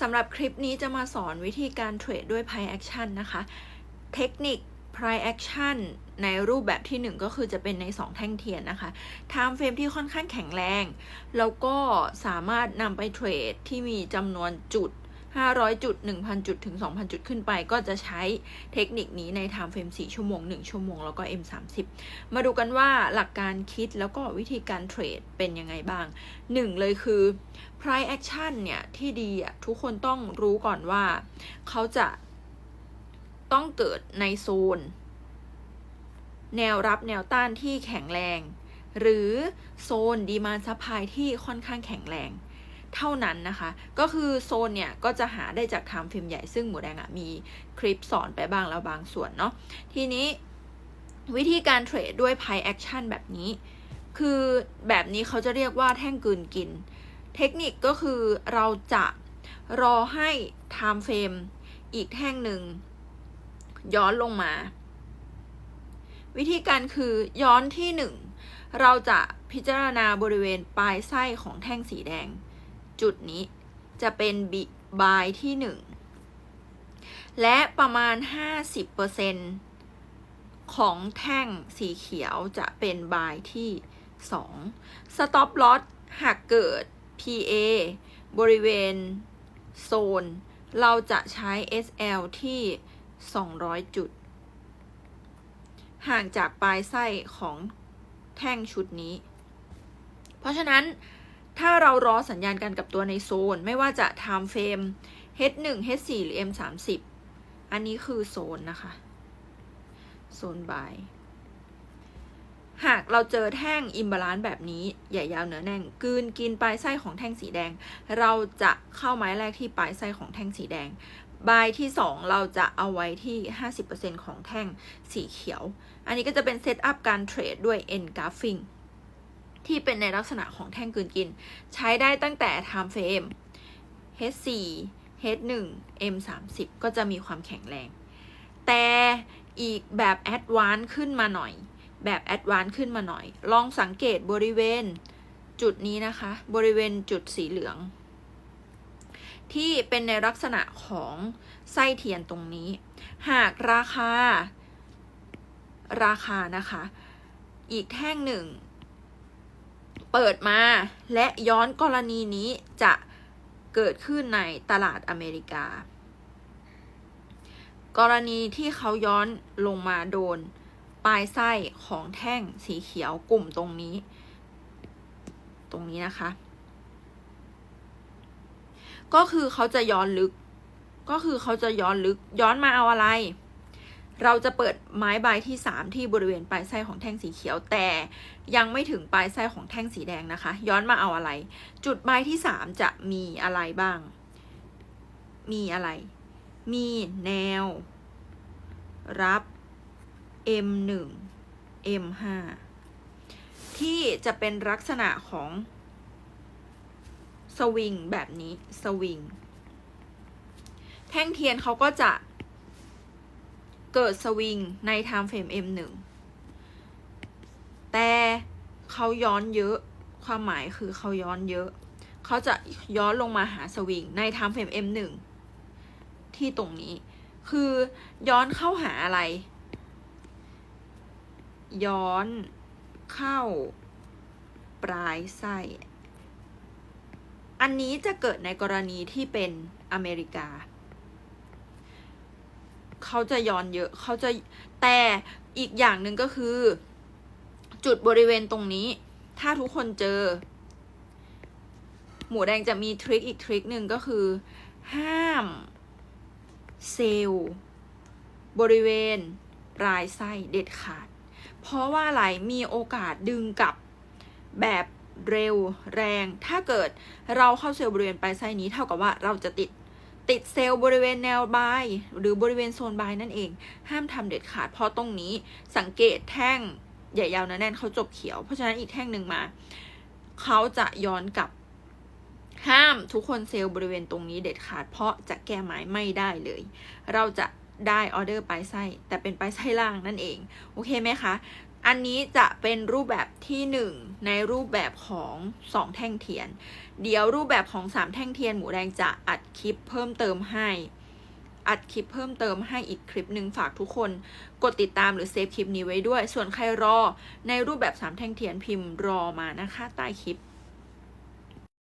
สำหรับคลิปนี้จะมาสอนวิธีการเทรดด้วย Price Action นะคะ เทคนิค Price Action ในรูปแบบที่ 1 ก็คือจะเป็นใน 2 แท่งเทียนนะคะ Time Frame ที่ค่อนข้างแข็งแรง แล้วก็สามารถนำไปเทรดที่มีจำนวนจุด 500จุด1,000 จุดถึง 2,000 จุดขึ้นไป ก็จะใช้เทคนิคนี้ใน Time Frame 4 ชั่วโมง 1 ชั่วโมง แล้วก็ M30 มาดูกันว่าหลักการคิดแล้วก็วิธีการเทรดเป็นยังไงบ้าง 1 เลยคือ price action เนี่ย ที่ดีอะทุกคนต้องรู้ก่อนว่าเขาจะต้องเกิดในโซน แนวรับแนวต้านที่แข็งแรง หรือโซนดีมานซัพพลายที่ค่อนข้างแข็งแรง เท่านั้นนะคะ ก็คือโซนเนี่ย ก็จะหาได้จากไทม์เฟรมใหญ่ซึ่งหมูแดงอะมีคลิปสอนไปบ้างแล้วบางส่วนเนาะทีนี้วิธีการเทรดด้วย price action แบบนี้ คือแบบนี้เขาจะเรียกว่าแท่งกืนกิน เทคนิคก็คือเราจะรอให้ time frame อีกแท่งหนึ่งย้อนลงมา วิธีการคือย้อนที่หนึ่งเราจะพิจารณาบริเวณปลายไส้ของแท่งสีแดง จุดนี้จะเป็นบิบายที่หนึ่งและประมาณ 50%ของแท่งสีเขียวจะเป็นบายที่ 2 Stop Loss หากเกิด PA บริเวณโซน เราจะใช้ SL ที่ 200 จุด ห่างจากปลายไส้ของแท่งชุดนี้ เพราะฉะนั้น ถ้าเรารอสัญญาณกันกับตัวในโซน ไม่ว่าจะ time frame H1 H4 หรือ M30 อันนี้คือโซนนะคะ โซนบาย หากเราเจอแท่งอิมบาลานซ์แบบนี้ ใหญ่ยาวเหนือแน่นกลืนกินปลายไส้ของแท่งสีแดง เราจะเข้าไม้แรกที่ปลายไส้ของแท่งสีแดง บายที่ 2 เราจะเอาไว้ที่ 50%ของแท่งสีเขียว อันนี้ก็จะเป็นเซตอัพการเทรดด้วย N graphing ที่เป็นในลักษณะของแท่งกลืนกิน ใช้ได้ตั้งแต่ time frame H4 H1 M30 ก็จะมีความแข็งแรง แต่อีกแบบแอดวานซ์ขึ้นมาหน่อย แบบแอดวานซ์ขึ้นมาหน่อย ลองสังเกตบริเวณจุดนี้นะคะ บริเวณจุดสีเหลือง ที่เป็นในลักษณะของไส้เทียนตรงนี้ หากราคา ราคานะคะ อีกแท่งหนึ่ง เปิดมา และย้อนกรณีนี้จะเกิดขึ้นในตลาดอเมริกา กรณีที่เขาย้อนลงมาโดน ปลายไส้ของแท่งสีเขียวกลุ่มตรงนี้ ตรงนี้นะคะ ก็คือเขาจะย้อนลึก ก็คือเขาจะย้อนลึกย้อนมาเอาอะไร เราจะเปิดไม้ใบที่ 3 ที่บริเวณปลายไส้ของแท่งสีเขียวแต่ยังไม่ถึงปลายไส้ของแท่งสีแดงนะคะ ย้อนมาเอาอะไร จุดใบที่ 3 จะมีอะไรบ้าง มีอะไร มีแนว รับ M1 M5 ที่จะเป็นลักษณะของสวิงแบบนี้สวิงแท่งเทียนเขาก็จะ เกิดสวิงใน time frame M1 แต่เขาย้อนเยอะ ความหมายคือเขาย้อนเยอะ เขาจะย้อนลงมาหาสวิงใน time frame M1 ที่ตรงนี้ คือย้อนเข้าหาอะไร ย้อนเข้าปลายไส้ อันนี้จะเกิดในกรณีที่เป็นอเมริกา เขาจะย้อนเยอะ เขาจะแต่อีกอย่างหนึ่งก็คือ จุดบริเวณตรงนี้ ถ้าทุกคนเจอ หมูแดงจะมีทริคอีกทริคหนึ่งก็คือ ห้ามเซลล์บริเวณปลายไส้เด็ดขาด เพราะว่าอะไรมีโอกาสดึงกลับแบบเร็วแรง ถ้าเกิดเราเข้าเซลล์บริเวณปลายไส้นี้เท่ากับว่าเราจะติด ติดเซลล์บริเวณแนวบายหรือบริเวณโซนบายนั่นเอง ห้ามทำเด็ดขาดเพราะตรงนี้สังเกตแท่งใหญ่ยาวนะแน่นเขาจบเขียว เพราะฉะนั้นอีกแท่งหนึ่งมา เขาจะย้อนกลับ ห้ามทุกคนเซลล์บริเวณตรงนี้เด็ดขาด เพราะจะแก้หมายไม่ได้เลย เราจะได้ออเดอร์ปลายไส้แต่เป็นปลายไส้ล่างนั่นเอง โอเคไหมคะ อันนี้จะเป็นรูปแบบที่หนึ่งในรูปแบบของสองแท่งเทียน เดี๋ยวรูปแบบของสามแท่งเทียนหมูแดงจะอัดคลิปเพิ่มเติมให้ อัดคลิปเพิ่มเติมให้อีกคลิปหนึ่งฝากทุกคน กดติดตามหรือเซฟคลิปนี้ไว้ด้วย ส่วนใครรอในรูปแบบสามแท่งเทียนพิมพ์รอมานะคะใต้คลิป